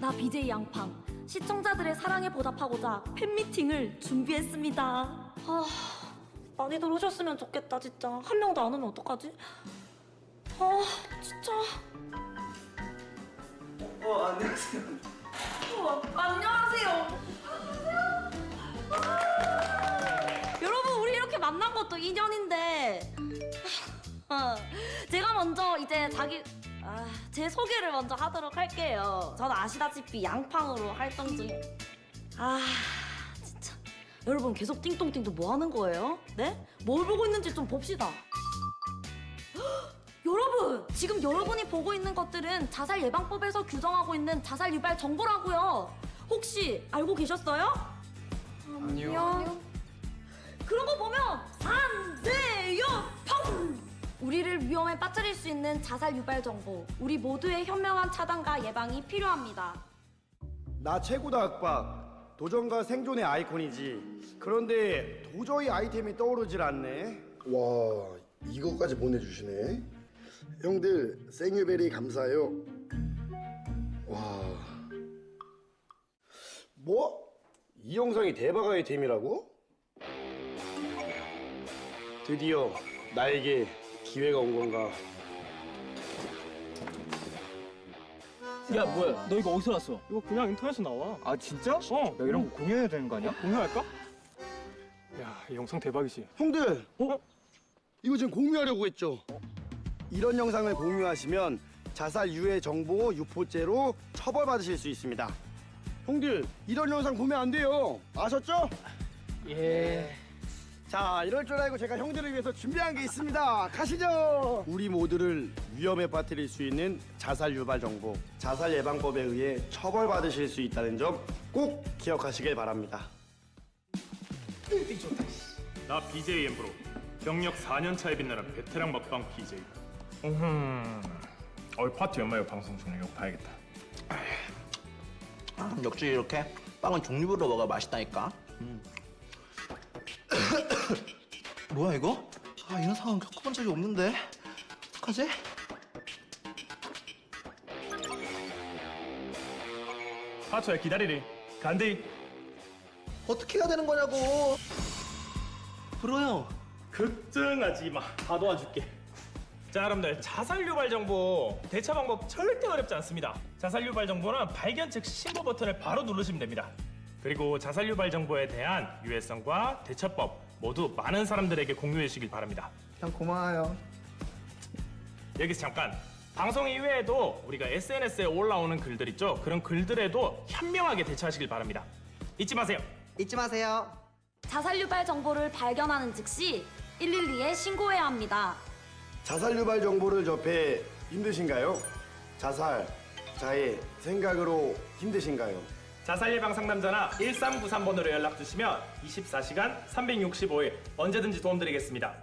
나 BJ 양팡 시청자들의 사랑에 보답하고자 팬미팅을 준비했습니다. 아, 많이들 오셨으면 좋겠다 진짜. 한 명도 안 오면 어떡하지? 아, 진짜. 어 안녕하세요. 어, 안녕하세요. 아, 여러분 우리 이렇게 만난 것도 인연인데 어, 제가 먼저 이제 자기 아, 제 소개를 먼저 하도록 할게요. 저는 아시다시피 양팡으로 활동 중. 아 진짜 여러분 계속 띵동띵동 뭐 하는 거예요? 네? 뭘 보고 있는지 좀 봅시다. 헉, 여러분 지금 여러분이 보고 있는 것들은 자살 예방법에서 규정하고 있는 자살 유발 정보라고요. 혹시 알고 계셨어요? 아니요. 그런 거 보면 안! 우리를 위험에 빠뜨릴 수 있는 자살 유발 정보. 우리 모두의 현명한 차단과 예방이 필요합니다. 나 최고다 악박 도전과 생존의 아이콘이지 그런데 도저히 아이템이 떠오르질 않네 와 이거까지 보내주시네 형들 생유베리 감사해요 와 뭐? 이 영상이 대박 아이템이라고? 드디어 나에게 기회가 온 건가 야 뭐야 너 이거 어디서 났어? 이거 그냥 인터넷에 나와 아 진짜? 어 야 이런 거 공유해야 되는 거 아니야? 공유할까? 야 이 영상 대박이지 형들 어? 이거 지금 공유하려고 했죠? 이런 영상을 공유하시면 자살 유해 정보 유포죄로 처벌받으실 수 있습니다 형들 이런 영상 보면 안 돼요 아셨죠? 예 자 이럴 줄 알고 제가 형들을 위해서 준비한 게 있습니다 가시죠 우리 모두를 위험에 빠뜨릴 수 있는 자살 유발 정보 자살 예방법에 의해 처벌받으실 수 있다는 점 꼭 기억하시길 바랍니다 나 BJ 엠브로 경력 4년 차에 빛나는 베테랑 먹방 BJ. 음, 어 파티 연마요 방송 중에 이거 봐야겠다. 아, 역시 이렇게 빵은 종류별로 먹어야 맛있다니까. 음. 뭐야 이거? 아 이런 상황 겪어본 적이 없는데 어떡하지? 파초야 기다리리. 간디. 어떻게 해야 되는 거냐고. 브로 형. 걱정하지 마. 다 도와줄게. 자, 여러분들 자살 유발 정보 대처 방법 절대 어렵지 않습니다. 자살 유발 정보는 발견 즉 신고 버튼을 바로 누르시면 됩니다. 그리고 자살 유발 정보에 대한 유해성과 대처법 모두 많은 사람들에게 공유해 주시길 바랍니다. 형 고마워요. 여기서 잠깐 방송 이외에도 우리가 SNS에 올라오는 글들 있죠? 그런 글들에도 현명하게 대처하시길 바랍니다. 잊지 마세요. 잊지 마세요. 자살 유발 정보를 발견하는 즉시 112에 신고해야 합니다. 자살 유발 정보를 접해 힘드신가요? 자살 자해 생각으로 힘드신가요? 자살 예방 상담 전화 1393번으로 연락 주시면 24시간 365일 언제든지 도움드리겠습니다.